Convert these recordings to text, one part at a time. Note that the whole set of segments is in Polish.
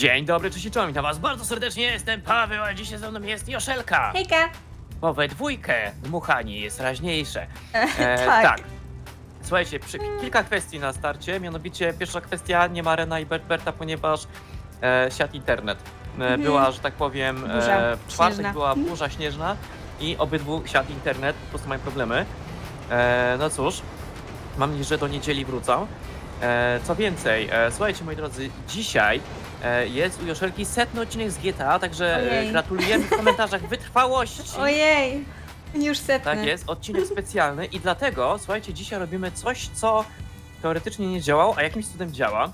Dzień dobry, czołem, witam was bardzo serdecznie, jestem Paweł, a dzisiaj ze mną jest Joszelka. Hejka! Bo we dwójkę dmuchanie jest raźniejsze. E, E, tak. tak. Słuchajcie, przy, kilka kwestii na starcie, mianowicie pierwsza kwestia, nie ma Rena i Berberta, ponieważ e, siat internet. E, Mhm. Była, że tak powiem, Burza e, w czwartek śnieżna. była burza śnieżna i obydwu siat internet po prostu mają problemy. E, no cóż, mam nadzieję, że do niedzieli wrócą. E, co więcej, e, słuchajcie moi drodzy, dzisiaj e, jest u Joszelki setny odcinek z GTA, także e, Ojej. gratulujemy w komentarzach wytrwałości. Ojej! Już setny. Tak jest, odcinek specjalny i dlatego, słuchajcie, dzisiaj robimy coś, co teoretycznie nie działało, a jakimś cudem działa.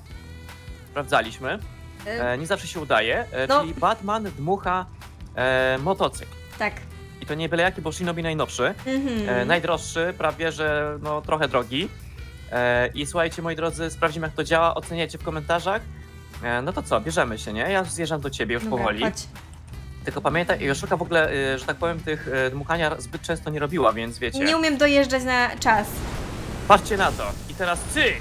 Sprawdzaliśmy. E, E, nie zawsze się udaje, e, No. czyli Batman dmucha e, motocykl. tak. I to nie byle jaki, bo Shinobi najnowszy. Mhm. E, najdroższy, prawie że no, trochę drogi. E, I słuchajcie, moi drodzy, sprawdzimy jak to działa, oceniajcie w komentarzach. E, no to co, bierzemy się, nie? Ja zjeżdżam do ciebie już Dobra, powoli. Chodź. Tylko pamiętaj, Joszelka w ogóle, e, że tak powiem, tych e, dmuchania zbyt często nie robiła, więc wiecie. Nie umiem dojeżdżać na czas. Patrzcie na to. I teraz ty!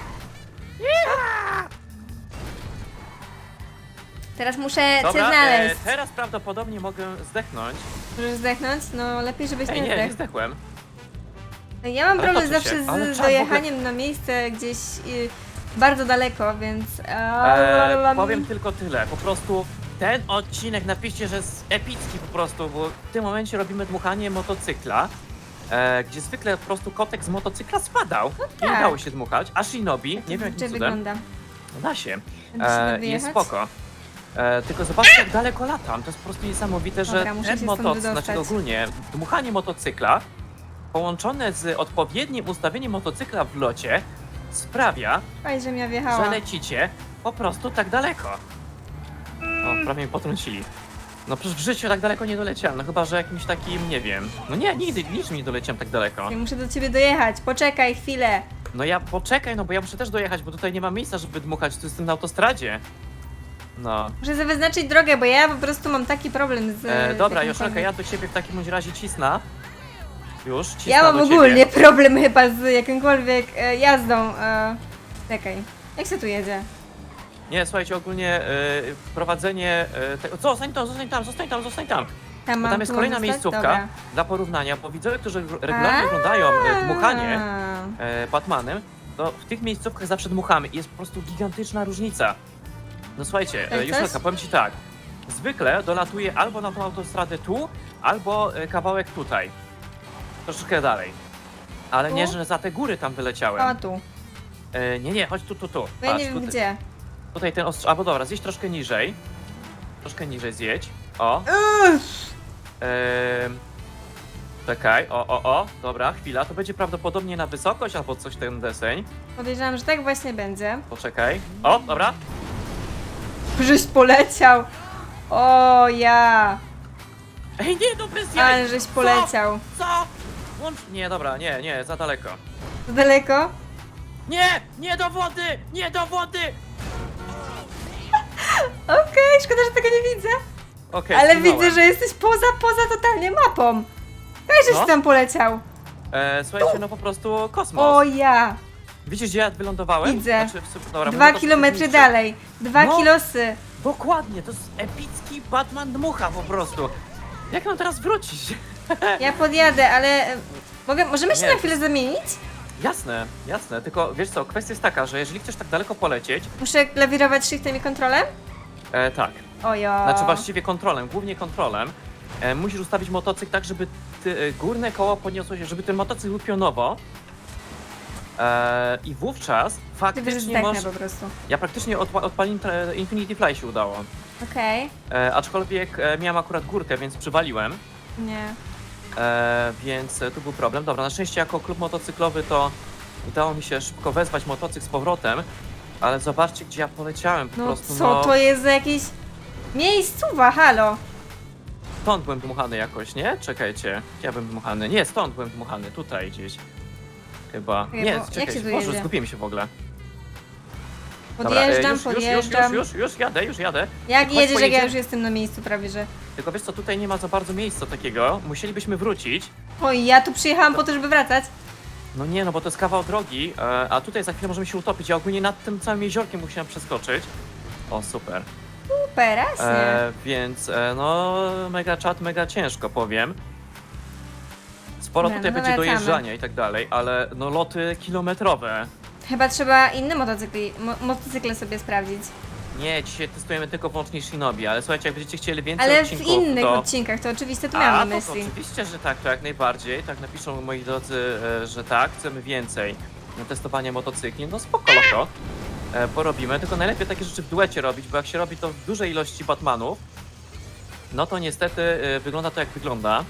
Teraz muszę Dobra, cię e, znaleźć. teraz prawdopodobnie mogę zdechnąć. Możesz zdechnąć? No lepiej, żebyś Ej, nie nie, nie zdechł. zdechłem. Ja mam Ale problem toczy się. zawsze Ale z trzeba w dojechaniem na miejsce gdzieś y, bardzo daleko, więc... E, powiem tylko tyle. Po prostu ten odcinek napiszcie, że jest epicki po prostu, bo w tym momencie robimy dmuchanie motocykla. E, gdzie zwykle po prostu kotek z motocykla spadał i nie tak. dało się dmuchać, a Shinobi, nie wiem jakim Czy cudem, wygląda? da się. E, jest wyjechać? spoko. E, tylko zobaczcie jak daleko latam, to jest po prostu niesamowite, Dobra, że muszę ten stąd motocykl, znaczy ogólnie dmuchanie motocykla połączone z odpowiednim ustawieniem motocykla w locie sprawia, Fajnie, że mnie że lecicie po prostu tak daleko. O, prawie mnie potrącili. No przecież w życiu tak daleko nie doleciałem, no chyba, że jakimś takim, nie wiem. No nie, nigdy, niczym nie doleciałem tak daleko. Ja muszę do ciebie dojechać, poczekaj chwilę. No ja poczekaj, no bo ja muszę też dojechać, bo tutaj nie ma miejsca, żeby dmuchać, tu jestem na autostradzie. No. Muszę sobie wyznaczyć drogę, bo ja po prostu mam taki problem z... E, dobra, jakimkolwiek- Joszelka, ja do ciebie w takim bądź razie cisna. Już, Ja mam do ogólnie ciebie. problem chyba z jakimkolwiek e, jazdą. E, czekaj, jak się tu jedzie? Nie, słuchajcie, ogólnie e, prowadzenie e, tego... Co, zostań tam, zostań tam, zostań tam, zostań tam. Tam Bo mam tam jest tu kolejna zostać? miejscówka Dobra. dla porównania, bo widzowie, którzy regularnie oglądają e, dmuchanie A. e, Batmanem, to w tych miejscówkach zawsze dmuchamy i jest po prostu gigantyczna różnica. No słuchajcie, Ej, e, coś? Powiem ci tak. Zwykle dolatuje albo na tą autostradę tu, albo e, kawałek tutaj. Troszeczkę dalej. Ale nie, Tu? że za te góry tam wyleciałem. A tu, E, nie, nie, chodź tu, tu, tu. bo ja Patrz, nie wiem tutaj, gdzie. tutaj ten ostrz... Albo dobra, zjedź troszkę niżej. Troszkę niżej zjedź. O. Ehm, czekaj, o, o, o, dobra, chwila, to będzie prawdopodobnie na wysokość albo coś ten deseń. Podejrzewam, że tak właśnie będzie. Poczekaj. O, dobra. Żeś poleciał. O ja, Ej, nie, no bez jaj. ale żeś poleciał. Co? Nie, dobra, nie, nie, za daleko. To daleko? Nie, nie do wody, nie do wody. Okej, szkoda, że tego nie widzę. Okej, Ale zginąłem. widzę, że jesteś poza, poza totalnie mapą. Jak żeś No. tam poleciał? E, słuchajcie, no po prostu kosmos. O ja, Widzisz, gdzie ja wylądowałem? Widzę. Znaczy, w sum- dobra, dwa mówię to kilometry dalej. Dwa No. kilosy. Dokładnie, to jest epicki Batman dmucha po prostu. Jak mam teraz wrócić? Ja podjadę, ale e, mogę, możemy się Nie. na chwilę zamienić? Jasne, jasne, tylko wiesz co, kwestia jest taka, że jeżeli chcesz tak daleko polecieć, Muszę lawirować shiftem i kontrolem? e, tak, Ojo. znaczy właściwie kontrolem, głównie kontrolem, e, musisz ustawić motocykl tak, żeby ty, e, górne koło podniosło się, żeby ten motocykl był pionowo e, i wówczas Ty wiesz, faktycznie zdechnę możesz... po prostu. Ja praktycznie odpa- odpaliłem te- Infinity Fly się udało, Okej. e, aczkolwiek e, miałem akurat górkę, więc przywaliłem. Nie. E, więc tu był problem. Dobra, na szczęście jako klub motocyklowy to udało mi się szybko wezwać motocykl z powrotem, ale zobaczcie gdzie ja poleciałem po No prostu. co no, to jest za jakieś miejscowa, halo? Stąd byłem dmuchany jakoś, nie? Czekajcie, ja byłem dmuchany? Nie, stąd byłem dmuchany, tutaj gdzieś. Chyba. Czekaj, nie, bo jak czekajcie, się tu Boże, jedzie? zgubiłem się w ogóle. Dobra, e, Podjeżdżam, już, podjeżdżam. Już, już, już, już, jadę, już jadę. Jak Chodź, jedziesz, jak ja już jestem na miejscu prawie, że... Tylko wiesz co, tutaj nie ma za bardzo miejsca takiego. Musielibyśmy wrócić. Oj, ja tu przyjechałam po to, żeby wracać. No nie, no bo to jest kawał drogi, e, a tutaj za chwilę możemy się utopić. Ja ogólnie nad tym całym jeziorkiem musiałem przeskoczyć. O, super. Super, raśnie. E, więc e, no mega czat, mega ciężko powiem. Sporo Dobra, tutaj no będzie wracamy. dojeżdżania i tak dalej, ale no loty kilometrowe. Chyba trzeba inne motocykli, mo motocykle sobie sprawdzić. Nie, dzisiaj testujemy tylko wyłącznie Shinobi, ale słuchajcie, jak będziecie chcieli więcej Ale w odcinków, innych to... odcinkach, to oczywiste, to A, miałam na to, to myśli. oczywiście, że tak, to jak najbardziej. Tak napiszą moi drodzy, e, że tak, chcemy więcej na testowanie motocykli. No spoko, loko. E, porobimy, tylko najlepiej takie rzeczy w duecie robić, bo jak się robi to w dużej ilości Batmanów, no to niestety e, wygląda to jak wygląda.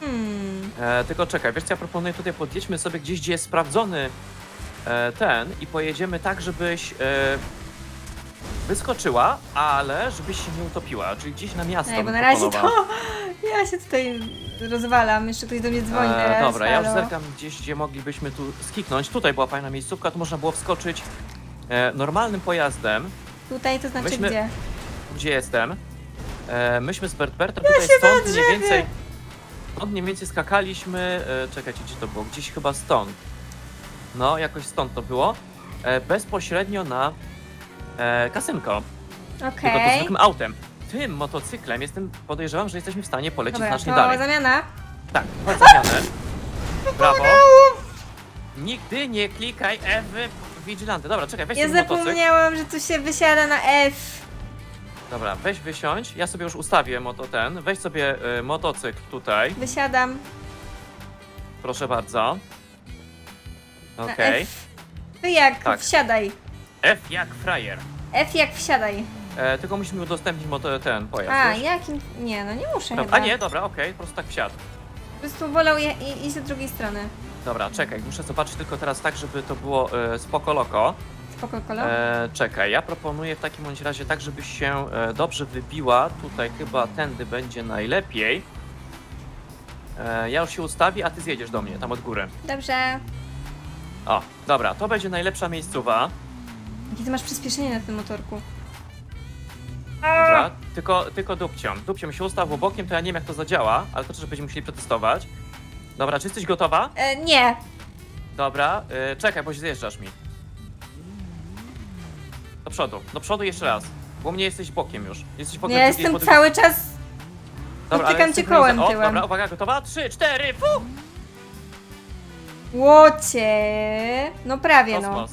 Hmm. E, tylko czekaj, wiesz co ja proponuję tutaj podjedźmy sobie gdzieś, gdzie jest sprawdzony ten i pojedziemy tak, żebyś e, wyskoczyła, ale żebyś się nie utopiła, czyli gdzieś na miasto. Ej, bo bym na razie proponowała. to ja się tutaj rozwalam, jeszcze ktoś do mnie dzwoni E, teraz. dobra, ja już halo. zerkam gdzieś, gdzie moglibyśmy tu skiknąć. Tutaj była fajna miejscówka, tu można było wskoczyć e, normalnym pojazdem. Tutaj to znaczy Weźmy- gdzie? Gdzie jestem? E, myśmy z Bertbertem tutaj stąd mniej drzewie. więcej. Stąd mniej więcej skakaliśmy. E, czekajcie, gdzie to było? Gdzieś chyba stąd. No, jakoś stąd to było. E, bezpośrednio na e, kasynko. Tylko to Okej. zwykłym autem. Tym motocyklem jestem, podejrzewam, że jesteśmy w stanie polecieć Dobra, znacznie to dalej. zamiana. Tak, chodź zamianę. Brawo. Nigdy nie klikaj F w Vigilante. Dobra, czekaj, weź Ja ten motocykl. zapomniałam, że tu się wysiada na F. Dobra, weź wysiądź. Ja sobie już ustawię moto ten. Weź sobie y, motocykl tutaj. Wysiadam Proszę bardzo. Na Okej. F. Ty jak? Tak. Wsiadaj. F jak frajer. F jak wsiadaj. E, tylko musimy udostępnić moto, ten pojazd. A, wiesz? jakim? Nie, no nie muszę Dobra, chyba. A nie, dobra, okej, po prostu tak wsiadł. Po prostu wolał je, i, iść z drugiej strony. Dobra, czekaj, muszę zobaczyć tylko teraz tak, żeby to było e, spoko loko. Spoko, kolo. E, czekaj, ja proponuję w takim bądź razie tak, żebyś się e, dobrze wybiła. Tutaj chyba tędy będzie najlepiej. E, ja już się ustawię, a ty zjedziesz do mnie, tam od góry. Dobrze. O, dobra, to będzie najlepsza miejscowa. Jakie ty masz przyspieszenie na tym motorku? Dobra, tylko, tylko dupcią. Dupcią się ustaw, bo bokiem to ja nie wiem jak to zadziała, ale to też będziemy musieli przetestować. Dobra, czy jesteś gotowa? E, nie. Dobra, e, czekaj, bo zjeżdżasz mi. Do przodu, do przodu jeszcze raz. Bo u mnie jesteś bokiem już. Jesteś bokiem Ja drugiej jestem pod- cały czas... Dobra, ale dotykam cię kołem o, tyłem. Dobra, uwaga, gotowa? Trzy, cztery, fu! Łocie. No prawie no. Kosmos.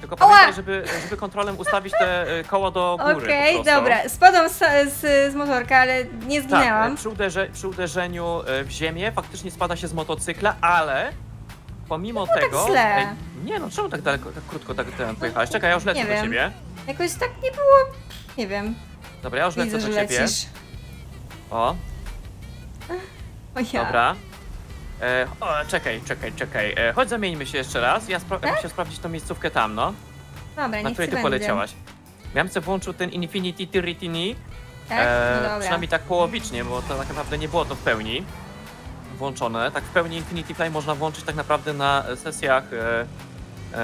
Tylko pamiętaj, żeby, żeby kontrolem ustawić te y, koło do góry Okej, po prostu. dobra. Spadłam z, z, z motorka, ale nie Tak, zginęłam. y, przy, uderze, przy uderzeniu y, w ziemię faktycznie spada się z motocykla, ale pomimo tak tego... źle. Ej, nie no, czemu tak daleko, tak krótko tak ten pojechałeś? Czekaj, ja już lecę Nie do wiem. ciebie. Jakoś tak nie było... Nie wiem. Dobra, ja już lecę Widzę, do ciebie. lecisz. O, O ja. dobra. E, o, czekaj, czekaj, czekaj. E, chodź zamieńmy się jeszcze raz. Ja spra- Tak? muszę sprawdzić tą miejscówkę tam, no. Dobra, na niech której ci ty będzie. poleciałaś. Ja bym sobie włączył ten Infinity Tiritini. Tak? E, No dobra. przynajmniej tak połowicznie, bo to tak naprawdę nie było to w pełni włączone. Tak w pełni Infinity Fly można włączyć tak naprawdę na sesjach, e,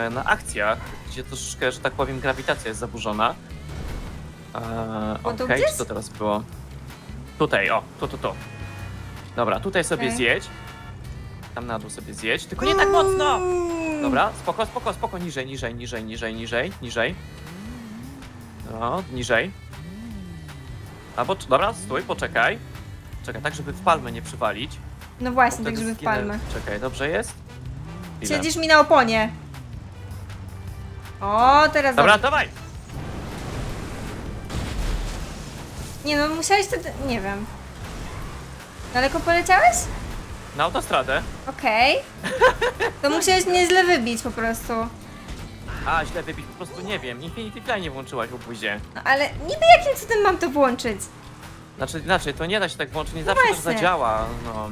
e, na akcjach, gdzie troszeczkę, że tak powiem, grawitacja jest zaburzona. E, Bo Okej, gdzieś? co to teraz było? Tutaj, o, tu, tu, tu. Dobra, tutaj sobie Okej. zjedź. Tam na dół sobie zjedź, tylko nie tak mocno! Mm. Dobra, spoko, spoko, spoko, niżej, niżej, niżej, niżej, niżej, niżej. No, niżej. Albo, dobra, stój, poczekaj. Czekaj, tak żeby w palmę nie przywalić. No właśnie, tak wtedy żeby w zginę. palmę. Czekaj, dobrze jest? Ile? Siedzisz mi na oponie. O, teraz Dobra, dobrze. dawaj! Nie no, musiałeś wtedy... Nie wiem. Daleko poleciałeś? Na autostradę. Okej. To musiałeś mnie źle wybić po prostu. A, źle wybić, po prostu nie wiem. Infinity Fly nie włączyłaś w obuzie. No, ale niby jakim cudem mam to włączyć? Znaczy, inaczej, to nie da się tak włączyć, nie zawsze też właśnie. zadziała, no.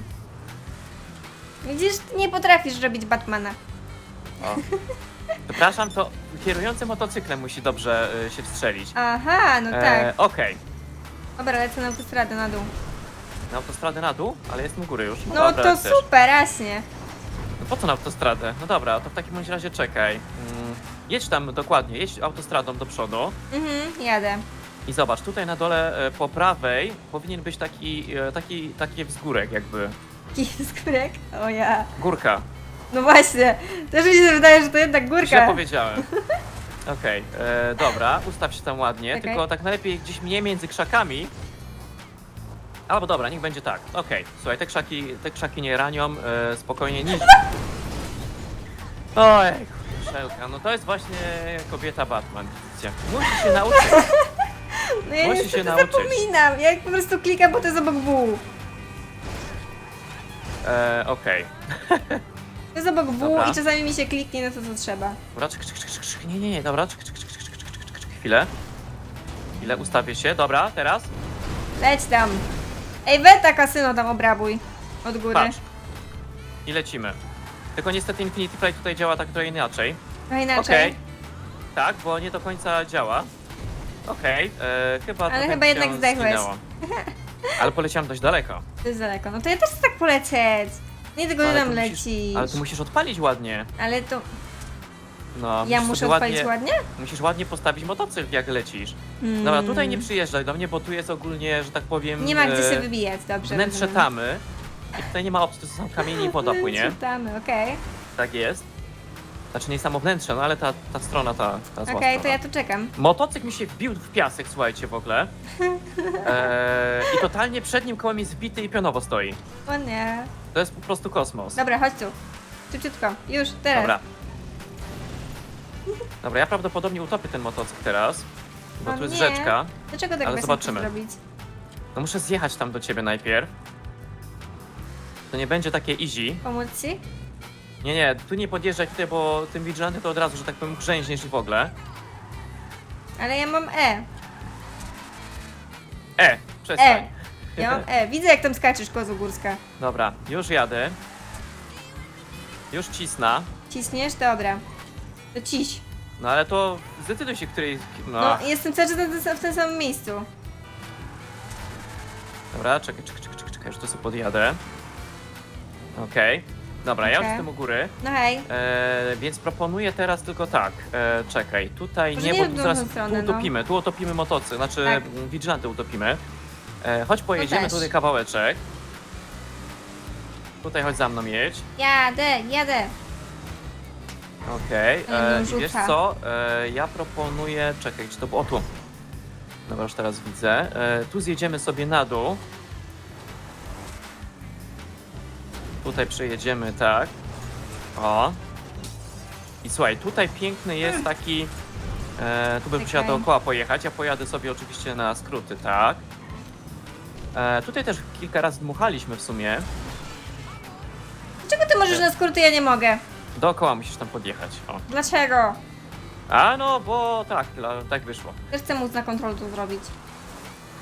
Widzisz, ty nie potrafisz robić Batmana. O. Przepraszam, to kierujący motocyklem musi dobrze y, się wstrzelić. Aha, no tak. E, Okej. Dobra, lecę na autostradę na dół. Na autostradę na dół, ale jestem u góry już. No dobra, to chcesz. super, raśnie. No po co na autostradę? No dobra, to w takim bądź razie czekaj. Mm, jedź tam dokładnie, jedź autostradą do przodu Mhm, jadę. i zobacz, tutaj na dole e, po prawej powinien być taki, e, taki, taki wzgórek jakby. Jaki skórek? O ja. Górka. No właśnie, też mi się wydaje, że to jednak Źle górka. powiedziałem. Okej, e, dobra, ustaw się tam ładnie, Czekaj. tylko tak najlepiej gdzieś mniej między krzakami. Albo dobra, niech będzie tak. Okej, słuchaj, te krzaki, te krzaki nie ranią, e, spokojnie niż. Oj, Szelka, no to jest właśnie kobieta Batman, widzicie. Musi się nauczyć. No ja Musi się niestety nauczyć. zapominam. Ja po prostu klikam, bo to jest obok W. E, Okej. To jest obok W Dobra. i czasami mi się kliknie na to, co trzeba. Dobra, czyk, czyk, czyk, czyk, czyk, nie, nie, nie, dobra, czyk, czyk, czyk, czyk, czyk, czyk, chwilę. Chwilę, ustawię się, dobra, teraz. Leć tam. Ej, Weta kasyno tam obrabuj. Od góry. Patrz. I lecimy. Tylko niestety Infinity Flight tutaj działa tak trochę inaczej. No inaczej. Okej. Tak, bo nie do końca działa. Okej, e, chyba Ale trochę chyba mi jednak zdechłeś. Ale poleciałem dość daleko. To jest daleko. No to ja też chcę tak polecieć. Nie tylko Ale nam tu musisz- lecisz. Ale tu musisz odpalić ładnie. Ale to No, ja musisz muszę sobie odpalić ładnie? Musisz ładnie postawić motocykl, jak lecisz. Hmm. Dobra, tutaj nie przyjeżdżaj do mnie, bo tu jest ogólnie, że tak powiem... Nie ma gdzie e, się wybijać, dobrze. Wnętrze rozumiem. tamy. I tutaj nie ma opcji, to są kamienie i woda płynie. Wnętrze tamy, okej. Tak jest. Znaczy nie samo wnętrze, no ale ta, ta strona, ta, ta zła Okej, to strona. ja tu czekam. Motocykl mi się wbił w piasek, słuchajcie, w ogóle. Eee, I totalnie przed nim kołem jest zbity i pionowo stoi. O nie. To jest po prostu kosmos. Dobra, chodź tu. Szybciutko. Już, teraz. Dobra. Dobra, ja prawdopodobnie utopię ten motocykl teraz, bo O tu jest nie. rzeczka. Dlaczego tak Ale bez zobaczymy. zrobić? No muszę zjechać tam do ciebie najpierw. To nie będzie takie easy. Pomóc ci? Nie, nie, tu nie podjeżdżaj tutaj, bo tym vigilantem to od razu, że tak powiem, grzęźniesz i w ogóle. Ale ja mam E. E, przestań. E. Ja mam E. Widzę jak tam skaczesz, kozu górska. Dobra, już jadę. Już cisna. Ciśniesz? Dobra. To ciś. No ale to zdecyduj się, której... No, No, jestem cały czas na tym- w tym samym miejscu. dobra, czekaj, czekaj, czekaj, czekaj, czekaj, już to sobie podjadę. Okej. Dobra, ja już Okej. jestem u góry. No hej. E, więc proponuję teraz tylko tak. E, czekaj, tutaj Może nie, nie bo w tu drugą zaraz stronę, tu no. utopimy, tu utopimy motocykl, znaczy Tak. vigilanty utopimy. E, chodź pojedziemy też. tutaj kawałeczek. Tutaj chodź za mną jedź. Jadę, jadę. Okej, e, i wiesz co? E, ja proponuję. Czekaj, czy to było. O tu. Dobra, już teraz widzę. E, tu zjedziemy sobie na dół. Tutaj przejedziemy tak. O. I słuchaj, tutaj piękny jest taki. E, tu bym Czekaj. musiała dookoła pojechać. Ja pojadę sobie oczywiście na skróty, tak. E, tutaj też kilka razy dmuchaliśmy w sumie. Dlaczego ty możesz na skróty, ja nie mogę? Dookoła musisz tam podjechać. O. Dlaczego? A no, bo tak, dla- tak wyszło. Też chcę móc na kontrol tu zrobić.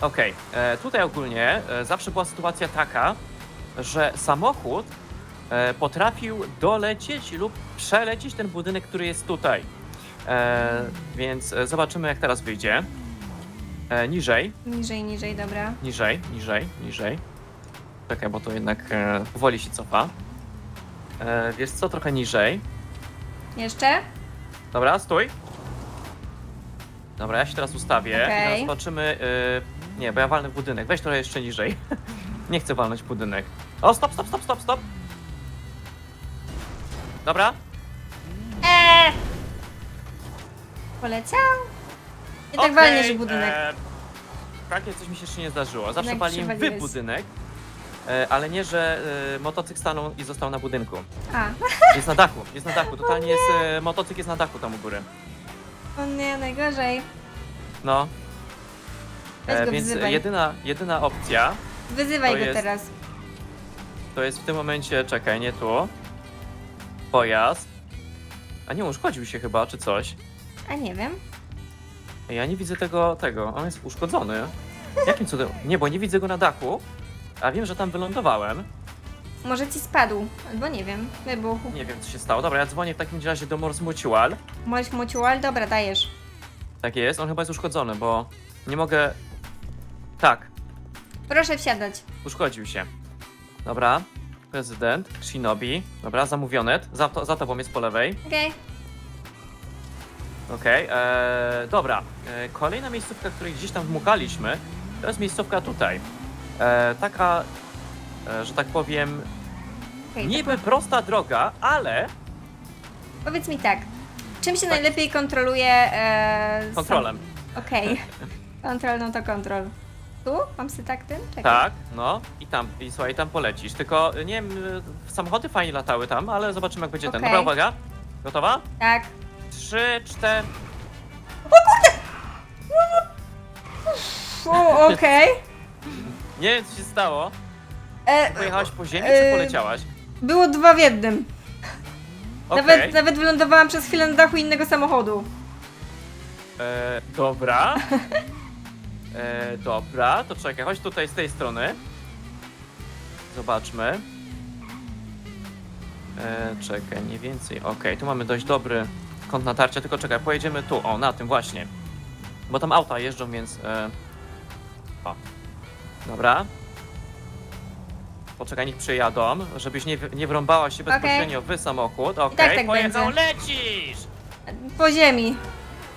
Okej, e, tutaj ogólnie e, zawsze była sytuacja taka, że samochód e, potrafił dolecieć lub przelecieć ten budynek, który jest tutaj. E, więc e, zobaczymy, jak teraz wyjdzie. E, niżej, Niżej, niżej, dobra. niżej, niżej, niżej. Czekaj, bo to jednak e, powoli się cofa. E, wiesz co, trochę niżej. Jeszcze? Dobra, stój. Dobra, ja się teraz ustawię i Okej. teraz zobaczymy. y, nie, bo ja walnę w budynek. Weź trochę jeszcze niżej. nie chcę walnąć w budynek. O, stop, stop, stop, stop, stop. Dobra. Eee! Poleciał? I tak Okej, walniesz w budynek. E, takie coś mi się jeszcze nie zdarzyło. Zawsze Jednak waliłem w budynek. E, ale nie, że e, motocykl stanął i został na budynku. A, Jest na dachu, jest na dachu. Totalnie jest, e, motocykl jest na dachu tam u góry. o nie, najgorzej. No. Weź E, go więc wzywaj. jedyna, jedyna opcja Wyzywaj To go jest- teraz. To jest w tym momencie, czekaj, nie tu. Pojazd. A nie, uszkodził się chyba, czy coś. A nie wiem. Ja nie widzę tego, tego. On jest uszkodzony. Jakim cudem? Nie, bo nie widzę go na dachu. A wiem, że tam wylądowałem. Może ci spadł. Albo nie wiem. Wybuchł. Nie wiem, co się stało. Dobra, ja dzwonię w takim razie do Mors Mutual. Możesz mucił, ale dobra, dajesz. Tak jest, on chyba jest uszkodzony, bo nie mogę... Tak, Proszę wsiadać. uszkodził się. Dobra. Prezydent, Shinobi. Dobra, zamówionet. Za, to, za tobą jest po lewej. Okej. Okej, eee, dobra. E, kolejna miejscówka, której gdzieś tam dmukaliśmy, to jest miejscówka tutaj. E, taka, e, że tak powiem, Okej, to niby prosta droga, ale Powiedz mi tak. czym się Tak. najlepiej kontroluje... E, sam- Kontrolem. Okej. Kontrol, no to kontrol. Tu? Mam sobie tak tym? Czekaj. Tak, no i tam, i słuchaj, tam polecisz. Tylko nie wiem, y, samochody fajnie latały tam, ale zobaczymy jak będzie ten. Okej. Dobra, uwaga. Gotowa? Tak. Trzy, cztery. O, okej. Nie wiem co się stało. E, Pojechałaś po ziemi e, czy poleciałaś? Było dwa w jednym. Okej. Nawet, nawet wylądowałam przez chwilę na dachu innego samochodu. E, dobra. E, dobra, to czekaj, chodź tutaj z tej strony. Zobaczmy. E, czekaj, mniej więcej. Okej, tu mamy dość dobry kąt natarcia, tylko czekaj, pojedziemy tu, o, na tym właśnie. Bo tam auta jeżdżą, więc... E, o. Dobra. Poczekaj, niech przyjadą, żebyś nie, nie wrąbała się Okej. bezpośrednio w samochód. Okej, tak tak pojechał, będzie. lecisz! Po ziemi.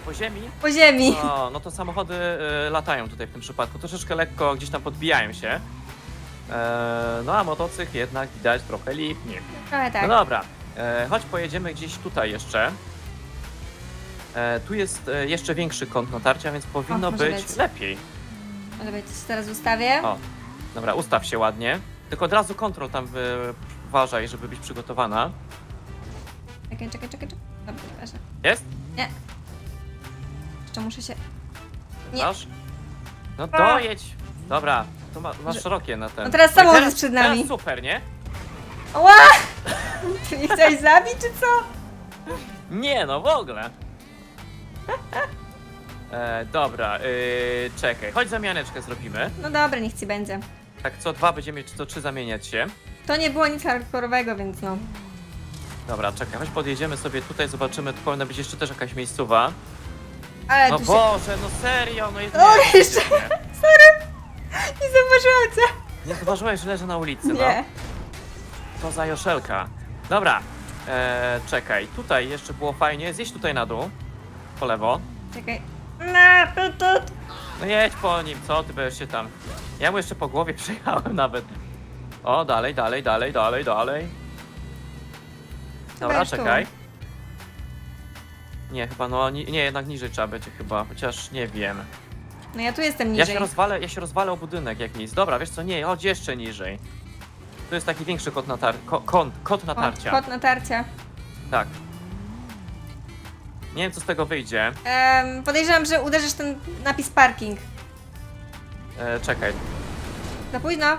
Po ziemi? Po ziemi. No, no to samochody y, latają tutaj w tym przypadku. Troszeczkę lekko gdzieś tam podbijają się. E, no a motocykl jednak widać trochę lipnie. Trochę tak. No dobra, e, chodź pojedziemy gdzieś tutaj jeszcze. E, tu jest e, jeszcze większy kąt natarcia, więc powinno może być, być. lepiej. Ale być teraz ustawię. O, dobra, ustaw się ładnie. Tylko od razu kontrol tam wy, uważaj, żeby być przygotowana. Czekaj, czekaj, czekaj. czekaj. Dobra. Jest? Jeszcze muszę się... Nie. Masz? No A. dojedź. Dobra, to ma, masz Że- szerokie na ten. No teraz i samochód jest przed nami. Teraz super, nie? Ła! Ty mnie chciałeś zabić, czy co? Nie, no w ogóle. E, dobra, yy, czekaj, chodź zamianeczkę zrobimy. No dobra, niech ci będzie. Tak co dwa będziemy, czy co trzy zamieniać się. To nie było nic hardkorowego, więc no. Dobra, czekaj, chodź podjedziemy sobie tutaj, zobaczymy, tu powinna być jeszcze też jakaś miejscowa. Ale No tu się... Boże, no serio, no jest... O, nie, jeszcze- nie. Nie zauważyłam cię. Nie zauważyłeś, że leży na ulicy, no. Nie. To za Joszelka. Dobra, e, czekaj, tutaj jeszcze było fajnie, zjeść tutaj na dół, po lewo. Czekaj. Na. No jedź po nim, co ty będziesz się tam... Ja mu jeszcze po głowie przejechałem nawet. O, dalej, dalej, dalej, dalej, dalej. Dobra, Weź tu. czekaj. Nie, chyba no, ni nie, jednak niżej trzeba będzie chyba, chociaż nie wiem. No ja tu jestem Ja niżej. się rozwalę, ja się rozwalę o budynek jak nic. Dobra, wiesz co, nie, chodź jeszcze niżej. Tu jest taki większy kot, natar ko kąt, kot O, natarcia. Kod natarcia. Tak. Nie wiem co z tego wyjdzie. Podejrzewam, że uderzysz ten napis parking. E, czekaj. Za późno.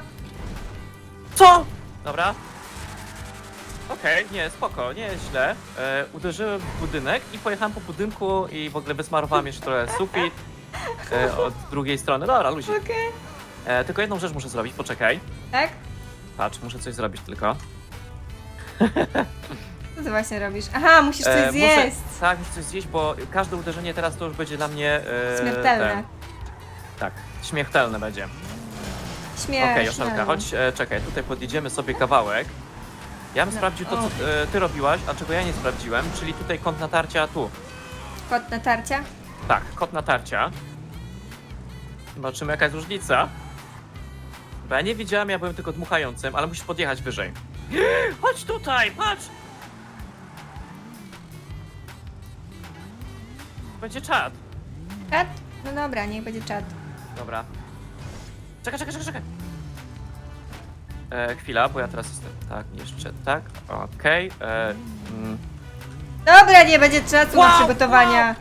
Co? Dobra. Okej, nie, spoko, nie jest źle. E, uderzyłem w budynek i pojechałem po budynku i w ogóle wysmarowałem jeszcze trochę sufit e, od drugiej strony. Dobra, luzik. Okej. E, tylko jedną rzecz muszę zrobić, poczekaj. Tak? Patrz, muszę coś zrobić tylko. Ty właśnie robisz? Aha, musisz coś E, zjeść. Muszę, tak, muszę coś zjeść, bo każde uderzenie teraz to już będzie dla mnie... E, Śmiertelne. ten- tak, śmiertelne będzie. Śmieszne. Okej, Joszelka, chodź, e, czekaj, tutaj podjedziemy sobie kawałek. Ja bym No, sprawdził to, co e, ty robiłaś, a czego ja nie sprawdziłem, czyli tutaj kąt natarcia tu. Kod natarcia. Tak, kąt natarcia. Zobaczymy jaka jest różnica. Bo ja nie widziałem, ja byłem tylko dmuchającym, ale musisz podjechać wyżej. Chodź tutaj, patrz! Będzie czad. Czat? No dobra, niech będzie czat. Dobra. Czekaj, czekaj, czekaj, czekaj. E, chwila, bo ja teraz jestem. Tak, jeszcze tak. Okej. e, mm. Dobra, nie będzie czasu Wow, na przygotowania.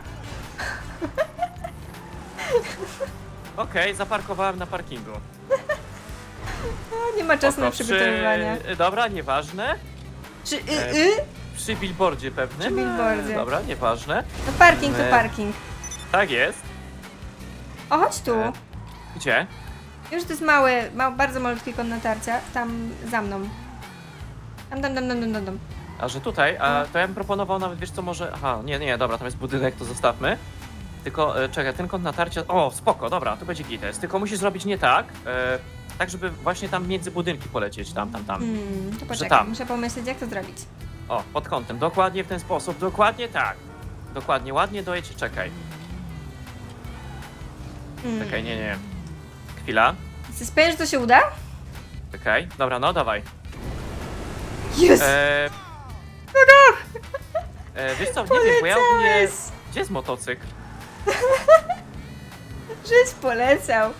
Okej, zaparkowałem na parkingu. Nie ma czasu na przygotowywania. Przy... Dobra, nieważne. Czy y, e, y? Przy billboardzie pewnym. Przy billboardzie. E, Dobra, nieważne. No parking to e. parking. Tak jest. O, chodź tu. E. Gdzie? Już to jest mały, ma, bardzo malutki kąt natarcia. Tam za mną. Tam, tam, tam, tam, tam, tam, tam. A że tutaj, a No. to ja bym proponował nawet, wiesz co, może... Aha, nie, nie, dobra, tam jest budynek, to zostawmy. Tylko, e, czekaj, ten kąt natarcia... O, spoko, dobra, to będzie gites. Tylko musisz zrobić nie tak, e, tak żeby właśnie tam między budynki polecieć, tam, tam, tam. Hmm, to poczekaj, tam. muszę pomyśleć jak to zrobić. O, pod kątem, dokładnie w ten sposób, dokładnie tak. Dokładnie, ładnie dojedź, czekaj, Hmm. czekaj, nie, nie. Chwila, Jesteś pewien, że to się uda? czekaj, dobra, no dawaj. Jest! E, E, wiesz co, nie wiem, bo ja ogólnie... Poleciałeś! Gdzie jest motocykl? Żeś poleciał.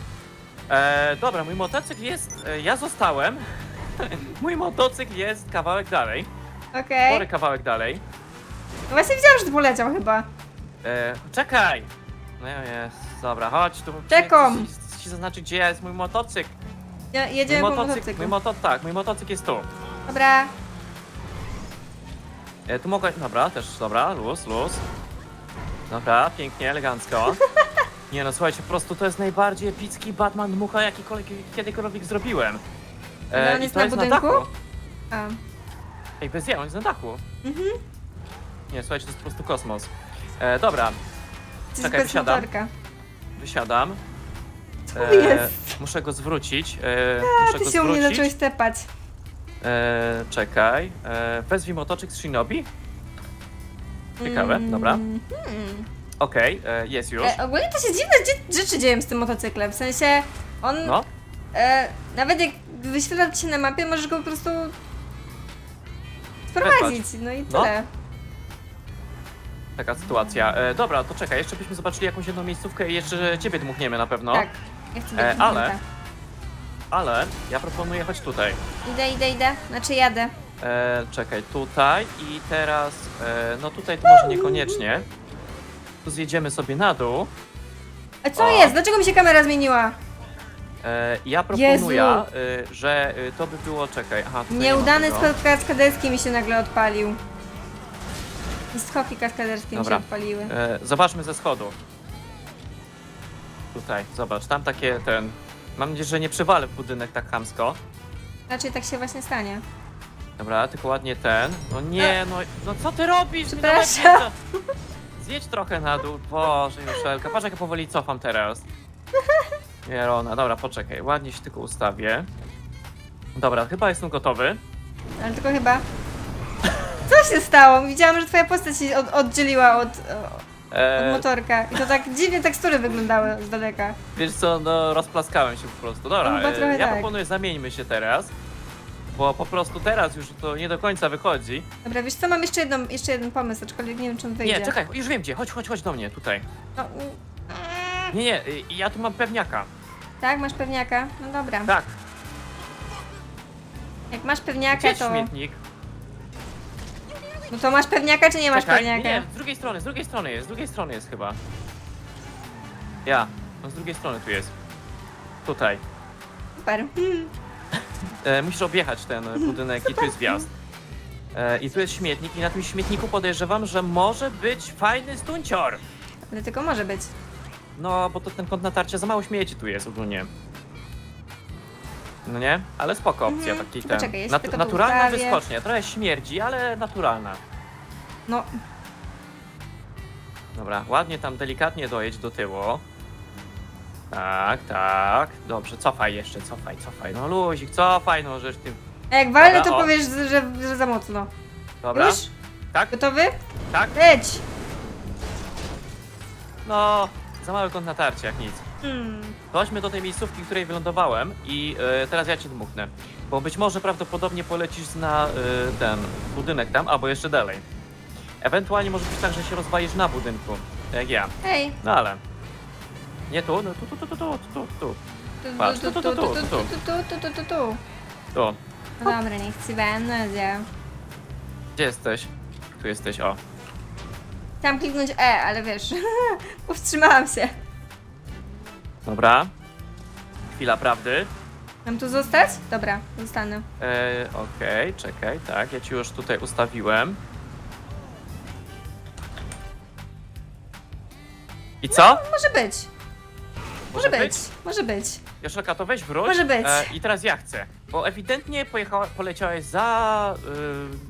E, dobra, mój motocykl jest... E, ja zostałem. mój motocykl jest kawałek dalej. Okej. Spory kawałek dalej. No właśnie widziałam, że ty poleciał chyba. E, czekaj! No jest, dobra, chodź tu. Czekam. Chcę ci zaznaczyć, gdzie jest mój motocykl. Ja, Mój jedziemy po motocykl, motocyklu. mój moto, tak, mój motocykl jest tu. Dobra. E, tu mogę, dobra, też, dobra, luz, luz. Dobra, pięknie, elegancko. Nie no, słuchajcie, po prostu to jest najbardziej epicki Batman mucha, jakikolwiek kiedykolwiek zrobiłem. No, on i jest to na jest budynku? A. Ej, bez ja, on jest na dachu. Mhm. Nie, słuchajcie, to jest po prostu kosmos. E, dobra, Coś Czekaj, bez wysiadam. motorka. wysiadam. Co jest? Muszę go zwrócić. E, A, muszę ty go się u mnie zwrócić. zacząłeś tepać. E, czekaj. E, wezwij motoczyk z Shinobi. Ciekawe, dobra. Hmm. Okej, e, jest już. E, ogólnie to się dziwne dzie- rzeczy dzieją z tym motocyklem. W sensie on. No, E, nawet jak wyświetla ci się na mapie, możesz go po prostu sprowadzić. No i No. tyle. taka sytuacja. E, dobra, to czekaj, jeszcze byśmy zobaczyli jakąś jedną miejscówkę i jeszcze ciebie dmuchniemy na pewno. Tak. Ja chcę być E, ale-. Ale ja proponuję chodź tutaj. Idę, idę, idę. Znaczy jadę. E, czekaj, tutaj i teraz. E, no tutaj to może niekoniecznie. Tu zjedziemy sobie na dół. A co O. jest? Dlaczego mi się kamera zmieniła? E, ja proponuję, Jezu. e, że e, to by było. Czekaj, aha. tutaj nie ma Nieudany tego. skok kaskaderski mi się nagle odpalił. I skoki kaskaderskie mi się odpaliły. E, zobaczmy ze schodu. Tutaj, zobacz, tam takie ten. Mam nadzieję, że nie przywalę w budynek tak chamsko. Raczej tak się właśnie stanie. Dobra, tylko ładnie ten. No nie, no, no co ty robisz? Na Przepraszam. to- Zjedź trochę na dół. Boże, Juszelka, patrz jak ja powoli cofam teraz. Jerona, dobra, poczekaj, ładnie się tylko ustawię. Dobra, chyba jestem gotowy. Ale tylko chyba. Co się stało? Widziałam, że twoja postać się od, oddzieliła od, od E, motorka. I to tak dziwnie tekstury wyglądały z daleka. wiesz co, no rozplaskałem się po prostu. Dobra, No, chyba e, trochę ja tak. proponuję zamieńmy się teraz. Bo po prostu teraz już to nie do końca wychodzi. Dobra, wiesz co, mam jeszcze, jedną, jeszcze jeden pomysł, aczkolwiek nie wiem, czy on wyjdzie. Nie, czekaj, już wiem gdzie, chodź, chodź, chodź do mnie, tutaj. No, mm, Nie, nie, y, ja tu mam pewniaka. Tak, masz pewniaka? No dobra. Tak, Jak masz pewniaka, gdzie jest to... śmietnik? No to masz pewniaka, czy nie masz Czekaj, pewniaka? nie, z drugiej strony, z drugiej strony jest, z drugiej strony jest chyba. Ja, no z drugiej strony tu jest. Tutaj. Super. Hmm. E, musisz objechać ten budynek i tu jest wjazd. E, I tu jest śmietnik i na tym śmietniku podejrzewam, że może być fajny stuncior. Ale tylko może być. No, bo to ten kąt natarcia za mało śmieci tu jest ogólnie. No nie? Ale spoko opcja, Mhm. taki ten. czekaj, ja sobie to naturalna poustawię. wyskocznia, trochę śmierdzi, ale naturalna. No, Dobra, ładnie tam delikatnie dojedź do tyłu. Tak, tak. Dobrze, cofaj jeszcze, cofaj, cofaj. No luzik, cofaj, no żeż ty... a jak walnę, Dobra, to o. powiesz, że, że za mocno. Dobra, Już? tak, Gotowy? tak. Leć! No, za mały kąt natarcia, jak nic. Hmm. Chodźmy do tej miejscówki, w której wylądowałem i e, teraz ja cię dmuchnę. Bo być może prawdopodobnie polecisz na e, ten budynek tam, albo jeszcze dalej. Ewentualnie może być tak, że się rozwalisz na budynku, jak ja. Hej. No ale... Nie tu, no tu, tu, tu, tu, tu, tu, tu, Tu, Patrz, tu, tu, tu, tu, tu, tu, tu, tu. tu, tu, tu, tu, tu. tu. No dobra, niech ci będzie. Gdzie jesteś? Tu jesteś, o. Chciałam kliknąć E, ale wiesz, powstrzymałam się. Dobra. Chwila prawdy. Mam tu zostać? Dobra, zostanę. E, Okej, czekaj, tak, ja ci już tutaj ustawiłem. I co? Może być. Może być. Może być. Joszelka, to weź wróć. Może być. E, I teraz ja chcę, bo ewidentnie pojechała, poleciałeś za,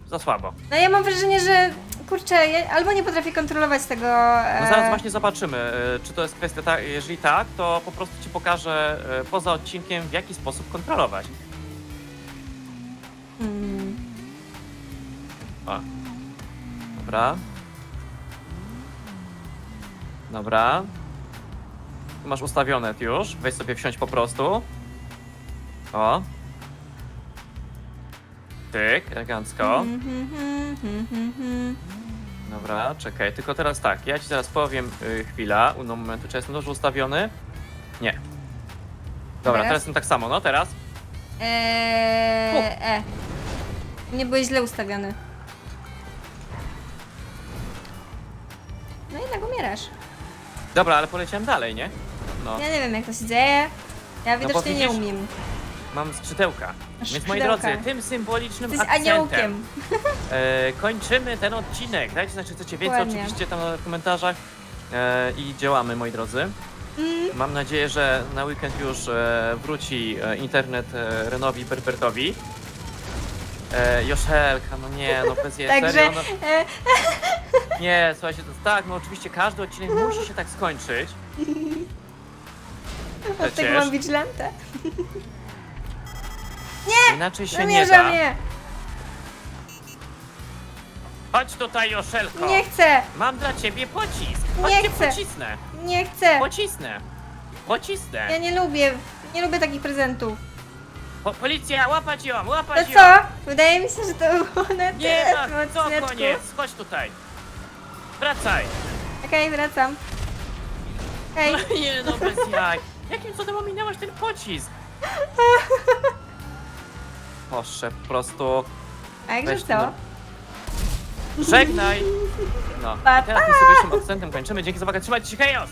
y, za słabo. No ja mam wrażenie, że kurczę, ja albo nie potrafię kontrolować tego. E... No zaraz właśnie zobaczymy, y, czy to jest kwestia ta, jeżeli tak, to po prostu ci pokażę y, poza odcinkiem, w jaki sposób kontrolować. Hmm. O. Dobra. Dobra. Tu masz ustawione już. Weź sobie wsiąść po prostu. O. Tyk, elegancko. Dobra, czekaj, tylko teraz tak, ja ci zaraz powiem y, chwila, uno momentu, czy jestem dobrze ustawiony? Nie. Dobra, Teraz? teraz jestem tak samo, no teraz? Eee, e. Nie byłeś źle ustawiony. No jednak umierasz. Dobra, ale poleciałem dalej, nie? No, Ja nie wiem jak to się dzieje. Ja bo widocznie nie widzisz, umiem. Mam skrzydełka. Więc moi skrzydełka. drodzy, tym symbolicznym Jesteś akcentem aniołkiem. e, kończymy ten odcinek. Dajcie znać, czy chcecie więcej Dokładnie. oczywiście tam w komentarzach e, i działamy, moi drodzy. Mm, Mam nadzieję, że na weekend już e, wróci e, internet e, Renowi Berbertowi. E, Joszelka, no nie, no bez jej Także serio, no, e, nie, słuchajcie, to, tak, no oczywiście każdy odcinek musi się tak skończyć. od tego Przecież mam vigilantę. Inaczej się nie Zamierza da. mnie. Chodź tutaj, Joszelko. Nie chcę. Mam dla ciebie pocisk. Chodź Nie cię chcę. pocisnę. Nie chcę. Pocisnę. Pocisnę. Ja nie lubię. Nie lubię takich prezentów. Po, policja, łapać ją, To łapać ją. co? Wydaje mi się, że to było na Nie, tyle w tak, co odcineczku. koniec, chodź tutaj. Wracaj. Okej, wracam. Hej. Nie no, bez jaj. Jakim cudem ominęłaś ten pocisk? Proszę, po prostu... A jakże Weź co? no. Żegnaj! No, Pa, teraz tym symbolicznym akcentem kończymy. Dzięki za uwagę, trzymajcie się, hejos!